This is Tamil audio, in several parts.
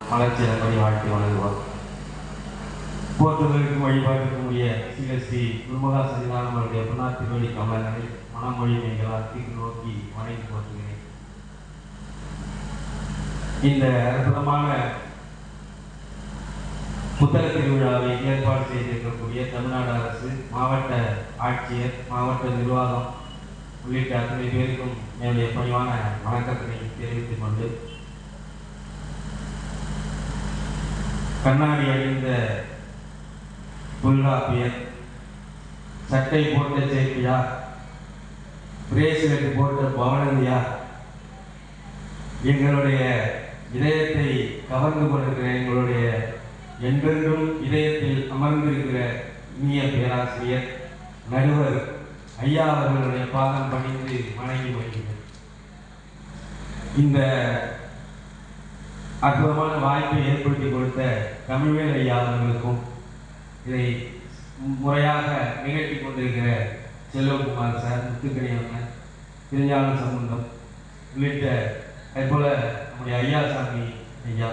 மலர்ச்சியலப்படி வாழ்க்கை வழங்குவோம் போற்றுவதற்கும் வழிபாட்டுக்கும் உரிய சிஎஸ்டி குருமகா சன்னிதானம் அவருடைய புனார் திருவடி கமலங்களை மனமொழி மெய்களால் தீர்க்கு நோக்கி வணங்கி போற்றுகிறேன். இந்த அற்புதமான புத்தக திருவிழாவை ஏற்பாடு செய்திருக்கக்கூடிய தமிழ்நாடு அரசு மாவட்ட ஆட்சியர் மாவட்ட நிர்வாகம் உள்ளிட்ட அத்தனை பேருக்கும் என்னுடைய பணிவான வணக்கத்தினை தெரிவித்துக் கொண்டு கண்ணாடி அணிந்த தொல்காப்பியர் சட்டை போட்ட சேப்பியா பிரேஸ்லெட் போட்ட பவனந்தியா எங்களுடைய இதயத்தை கவர்ந்து கொண்டிருக்கிற எங்களுடைய என்றென்றும் இதயத்தில் அமர்ந்திருக்கிற இனிய பேராசிரியர் நடுவர் ஐயா அவர்களுடைய பாதம் பணிந்து வணங்கி வருகிறேன் இந்த அற்புதமான வாய்ப்பை ஏற்படுத்தி கொடுத்த தமிழ்வேல் ஐயா அவர்களுக்கும் இதை முறையாக நிகழ்த்தி கொண்டிருக்கிற செல்வகுமார் சார் முத்துக்கணி அண்ணன் திருஞான சம்பந்தம் உள்ளிட்ட அதுபோல் நம்முடைய ஐயாசாமி ஐயா.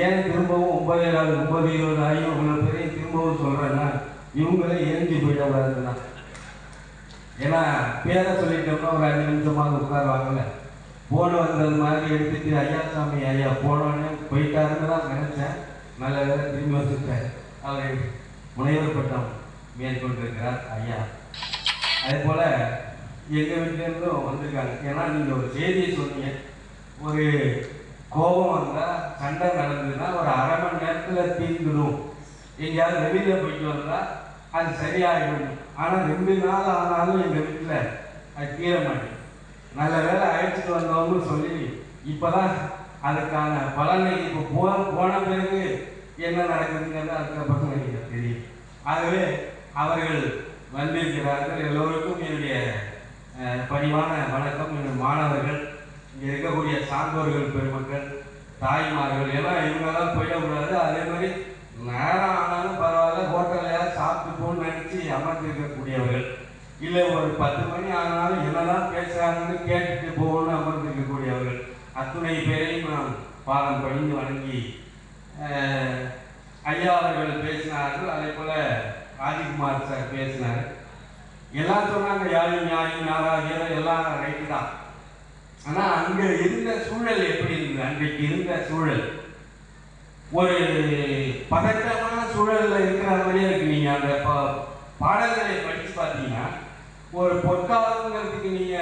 ஏன் திரும்பவும் ஒன்பது ஏழாவது ஒன்பது இருபது ஆகி உங்களை பேரையும் திரும்பவும் சொல்கிறேன்னா இவங்களே எரிஞ்சு போயிடக்கூடாதுன்னா ஏன்னா பேரை சொல்லிட்டோம்னா ஒரு அஞ்சு நிமிஷமாக உட்காருவாங்கல்ல. போன வந்தது மாதிரி எடுத்துட்டு ஐயா சாமி ஐயா போனோன்னு போயிட்டாருன்னு தான் நினைச்சேன். நல்ல வேலை திரும்பி வந்துட்டேன் அவர் முனைவர் பட்டம் மேற்கொண்டிருக்கிறார் ஐயா. அதே போல எங்கள் வீட்டிலேருந்தும் வந்திருக்காங்க. ஏன்னா நீங்கள் ஒரு செய்தியை சொன்னீங்க. ஒரு கோபம் வந்தால் சண்டை நடந்ததுன்னா ஒரு அரை மணி நேரத்தில் தீர்ந்துடும் எங்கேயாவது வெளியில் போயிட்டு வந்தால் அது சரியாயிடும். ஆனால் ரெண்டு நாள் ஆனாலும் எங்கள் வீட்டில் அது தீர மாட்டேங்குது. நல்ல வேலை அழைச்சிட்டு வந்தவங்க சொல்லி இப்போதான் அதுக்கான பலனை இப்போ போ போன பிறகு என்ன நடக்குதுங்கிறது அதுக்கப்புறம் எனக்கு தெரியும். ஆகவே அவர்கள் வந்திருக்கிறார்கள். எல்லோருக்கும் என்னுடைய பணிவான வணக்கம். என்னுடைய மாணவர்கள் இங்கே இருக்கக்கூடிய சான்றோர்கள் பெருமக்கள் தாய்மார்கள் எல்லாம் இவங்கெல்லாம் போயிடக்கூடாது. அதே மாதிரி நேரம் ஆனாலும் பரவாயில்ல. ஹோட்டலில் சாப்பிட்டு போகணும்னு நினச்சி அமர்ந்திருக்கக்கூடியவர்கள். இல்லை ஒரு பத்து மணி ஆனாலும் என்னதான் பேசுறாங்கன்னு கேட்டுட்டு போகணும்னு அமர்ந்திருக்கக்கூடியவர்கள் அத்துணை பேரையும் நான் பாதம் பணிந்து வணங்கி ஐயா அவர்கள் பேசினார்கள் அதே போல ராஜ்குமார் சார் பேசினார். எல்லாம் சொன்னாங்க யாரும் நியாயம் யாராவது எல்லாம் ரைட்டு தான். ஆனால் அங்கே இருந்த சூழல் எப்படி இருந்தது? அன்றைக்கு இருந்த சூழல். ஒரு பதட்டமான சூழலில் இருக்கிற மாதிரியே இருக்கு. நீங்கள் அந்த பாடல்களை படிச்சு பார்த்தீங்கன்னா ஒரு பொற்காலங்கிறதுக்கு நீங்க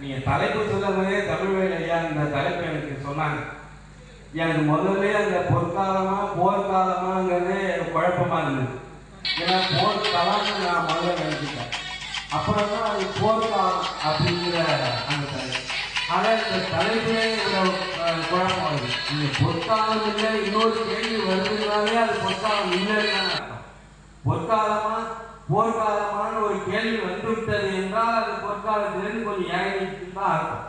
நீங்க தலைப்பு சொல்ல மாதிரியே தமிழ்வேல் ஐயா இந்த தலைப்பு எனக்கு சொன்னாங்க. எனக்கு முதல்ல அந்த பொற்காலமா போர்க்காலமாங்கிறதே எனக்கு குழப்பமா இருந்தது. ஏன்னா போர்க்காலம்னு நான் முதல்ல நினைச்சிட்டேன். அப்புறம் தான் அது போர்க்காலம் அப்படிங்கிற அந்த தலைப்பு. ஆனால் இந்த தலைப்பே குழப்பம் வருது இந்த பொற்காலம் இல்லை இன்னொரு கேள்வி வருதுனாலே அது பொற்காலம் இல்லைன்னு பொற்காலமா போர்க்காலமான ஒரு கேள்வி வந்துவிட்டது என்றால் அது பொற்காலத்திலிருந்து கொஞ்சம் இறங்கிட்டு தான் அர்த்தம்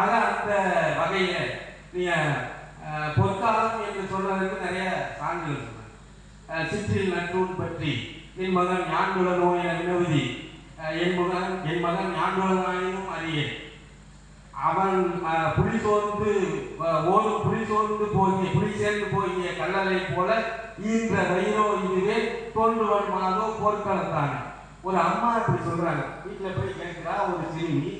ஆக அந்த வகையில் நீங்கள் பொற்காலம் என்று சொல்றதுக்கு நிறைய சான்றுகள் சொன்னாங்க சிற்றில் நற்றூன் பற்றி என் மகன் ஞாண்டுல நோய் என வினவுதி. என் மகன் என் மகன் ஞாண்டுல நாயினும் அறியேன். அவன் புலி சோர்ந்து ஓடும் புலி சோர்ந்து போகிய புலி சேர்ந்து போகிய கல்லறை போல ஈன்ற வயிறோ இதுவே தோன்றுவன் மாதோ போர்க்களத்தான். ஒரு அம்மா இப்படி சொல்றாங்க. வீட்டில் போய் கேட்குறா ஒரு சிறுமி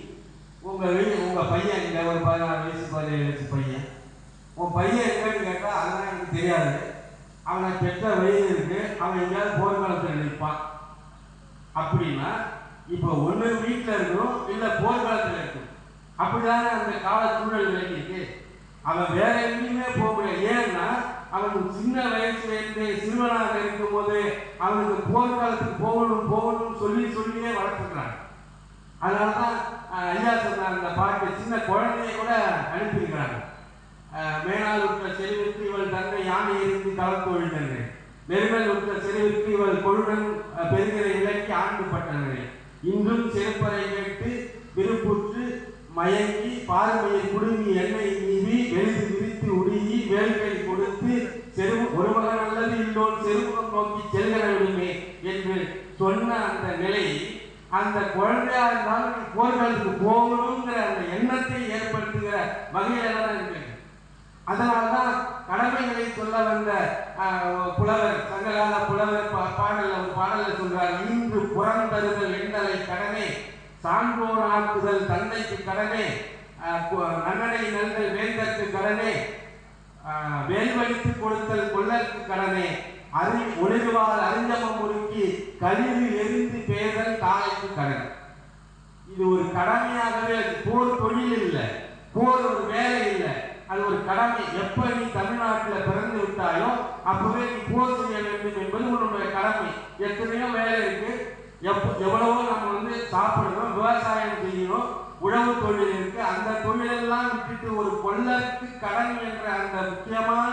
உங்க வீடு உங்க பையன் இல்லை ஒரு பதினாறு வயசு பதினேழு வயசு பையன். உன் பையன் எங்கன்னு கேட்டா அதெல்லாம் எனக்கு தெரியாது. அவனை பெற்ற வயது இருக்கு. அவன் எங்கேயாவது போர்க்களத்தில் நிற்பான். அப்படின்னா இப்போ ஒன்று வீட்டில் இருக்கணும் இல்லை போர்க்களத்தில் இருக்கணும். அப்படிதானே அந்த கால சூழல் விளங்கிட்டு அவன் வேற எங்கேயுமே போக முடியாது ஏன்னா அவன் சின்ன வயசுல இருந்து சிறுவனாக இருக்கும் போது அவனுக்கு போர்க்காலத்துக்கு போகணும் போகணும்னு சொல்லி சொல்லியே வளர்த்துக்கிறாங்க. அதனாலதான் ஐயா சொன்னாங்க இந்த பாட்டு சின்ன குழந்தைய கூட அனுப்பியிருக்கிறாங்க. அஹ், உற்ற செறிவிற்கு இவள் தன்னை யானை இருந்து தளர்த்து விழுந்தது நெருமல் உற்ற செறிவிற்கு இவள் கொழுடன் பெருகிற இலக்கி ஆண்டுபட்டனே இன்றும் சிறப்பறை கேட்டு விருப்புற்று மயங்கி பார்வையை குடுங்கி எண்ணெய் நீவி வெளிது விரித்து உடுங்கி வேல்கை கொடுத்து செருவு ஒரு மகன் அல்லது இல்லோன் செருவம் நோக்கி செல்கிற விடுமே என்று சொன்ன அந்த நிலை அந்த குழந்தையா இருந்தாலும் நீ போகணுங்கிற அந்த எண்ணத்தை ஏற்படுத்துகிற வகையில தான் இருக்கு அதனாலதான் கடமைகளை சொல்ல வந்த புலவர் சங்ககால புலவர் பா- பாடல்ல ஒரு பாடல்ல சொல்றார் இன்று புறந்தருதல் எண்ணலை கடமை சான்றோர் ஆக்குதல் தந்தைக்கு கடனே நன்னனை கு- நன்னடை வேந்தற்கு கடனே வேல்வழித்து கொடுத்தல் கொள்ளற்கு கடனே அறி ஒளிர்வால் அறிஞ்சமம் முறுக்கி கழிவு எரிந்து பேதல் தாய்க்கு கடன். இது ஒரு கடமையாகவே அது போர் தொழில் இல்லை போர் ஒரு வேலை இல்லை அது ஒரு கடமை. எப்ப நீ தமிழ்நாட்டில் பிறந்து விட்டாயோ அப்பவே நீ போர் செய்ய வேண்டும் என்பது உன்னுடைய கடமை. எத்தனையோ வேலை இருக்கு எப்ப எவ்வளவோ நம்ம வந்து சாப்பிடுறோம் விவசாயம் செய்கிறோம் உழவு தொழில் இருக்கு. அந்த தொழிலெல்லாம் விட்டுட்டு ஒரு கொள்ளருக்கு கடன் என்ற அந்த முக்கியமான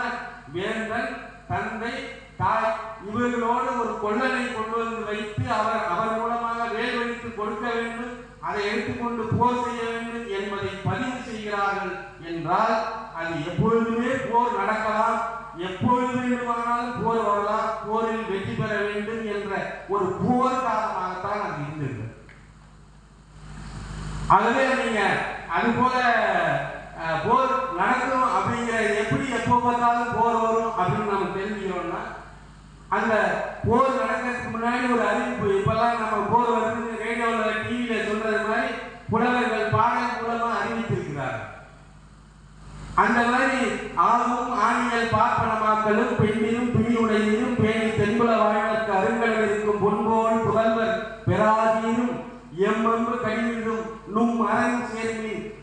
வேந்தன் தந்தை தாய் இவர்களோடு ஒரு கொள்ளனை கொண்டு வந்து வைத்து அவர் அவர் மூலமாக வேல்வழித்து கொடுக்க வேண்டும் அதை எடுத்துக்கொண்டு போர் செய்ய வேண்டும் என்பதை பதிவு செய்கிறார்கள் என்றால் அது எப்பொழுதுமே போர் நடக்கலாம். எப்பொழுது வேண்டுமானாலும் போர் வரலாம். போரில் வெற்றி பெற வேண்டும் என்ற ஒரு போர் காலமாகத்தான் அது இருந்தது அதுவே நீங்க அது போல போர் நடக்கும் அப்படிங்கிற எப்படி எப்போ பார்த்தாலும் போர் வரும் அப்படின்னு நம்ம தெரிஞ்சுக்கிறோம்னா அந்த போர் நடக்கிறதுக்கு முன்னாடி ஒரு அறிவிப்பு. இப்பெல்லாம் நம்ம போர் வருது ரேடியோவில் டிவியில் சொல்றது மாதிரி புலவர்கள் பாடல் மூலமா அறிவித்திருக்கிறார் அந்த மாதிரி ஆகும் ஆணியல் பார்ப்பனமாக்கலும் பெண்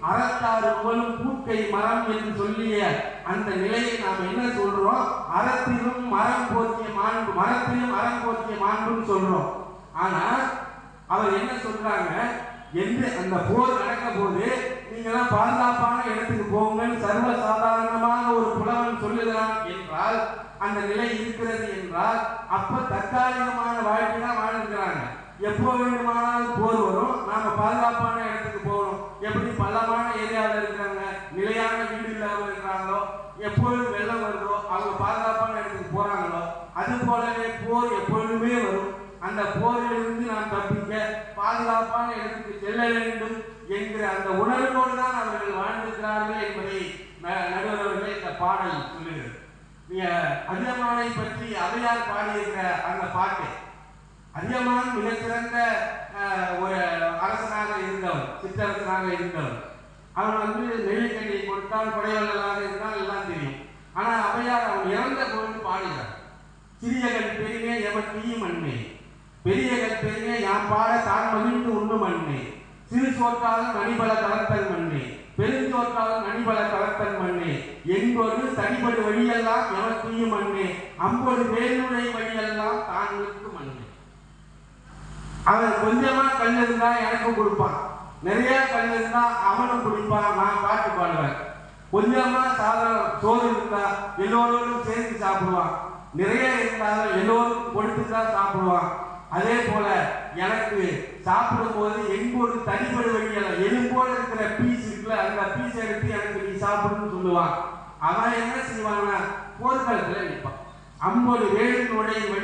அறத்தாறு புகழும் பூக்கை மரம் என்று சொல்லிய அந்த நிலையை நாம் என்ன சொல்றோம்? அறத்திலும் மரம் போற்றிய மாண்பு மரத்திலும் மரம் போற்றிய மாண்புன்னு சொல்றோம். ஆனா அவர் என்ன சொல்றாங்க? என்று அந்த போர் நடக்க போது நீங்களாம் பாதுகாப்பான இடத்துக்கு போங்கன்னு சர்வ சாதாரணமாக ஒரு புலவன் சொல்லுகிறான் என்றால் அந்த நிலை இருக்கிறது என்றால் அப்ப தற்காலிகமான வாழ்க்கை தான் வாழ்ந்துக்கிறாங்க எப்போ வேண்டுமானாலும் போர் வரும் நாம பாதுகாப்பான இடத்துக்கு போகணும் எப்படி பள்ளமான ஏரியாவில் இருக்கிறாங்க நிலையான வீடு இல்லாமல் இருக்கிறாங்களோ எப்பொழுது வெள்ளம் வருதோ அவங்க பாதுகாப்பான இடத்துக்கு போறாங்களோ அது போலவே போர் எப்பொழுதுமே வரும் அந்த போரிலிருந்து நாம் தப்பிக்க பாதுகாப்பான இடத்துக்கு செல்ல வேண்டும் என்கிற அந்த உணர்வோடு தான் அவர்கள் வாழ்ந்திருக்கிறார்கள் என்பதை ந- இந்த பாடல் சொல்லுகிறது. நீங்க அதியமானை பற்றி அவையார் பாடியிருக்கிற அந்த பாட்டு அதியமான் மிகச்சிறந்த ஒரு அரசனாக இருந்தவர் சிற்றரசனாக இருந்தவர். அவன் வந்து நெல்லிக்கண்ணியை கொடுத்தால் கொடைவள்ளலாக இருந்தால் எல்லாம் தெரியும். ஆனால் அவையார் அவன் இறந்த போது பாடுகிறார் சிறியகள் பெரிய எவன் நீயும் அண்மை பெரியகள் பெரிய யாம் பாட தான் மகிழ்ந்து உண்ணும் அண்மை சிறு சோற்றாலும் நனிபல கலத்தல் மண்ணே பெருஞ்சோற்றாலும் நனிபல கலத்தல் மண்ணே எங்கொரு தனிபடு வழியெல்லாம் எவன் மண்ணே அம்பொரு வேலுடை வழியெல்லாம் தாங்களுக்கு மண்ணே. அவன் கொஞ்சமா கல் இருந்தா எனக்கும் கொடுப்பான். நிறைய கல் இருந்தா அவனும் குடிப்பான். நான் பாட்டு பாடுவேன். கொஞ்சமா சாதம் சோறு இருந்தா எல்லோரோடும் சேர்ந்து சாப்பிடுவான். நிறைய இருந்தாலும் எல்லோரும் கொடுத்து தான் சாப்பிடுவான். அதே போல எனக்கு சாப்பிடும்போது எங்கோடு தனிப்படு வழியல எலும்போடு இருக்கிற பீஸ் இருக்குல்ல அந்த பீஸ் எடுத்து எனக்கு நீ சாப்பிடுன்னு சொல்லுவான். அவன் என்ன செய்வான்னா போர்க்களத்துல நிற்பான் ஐம்பது வேலினுடைய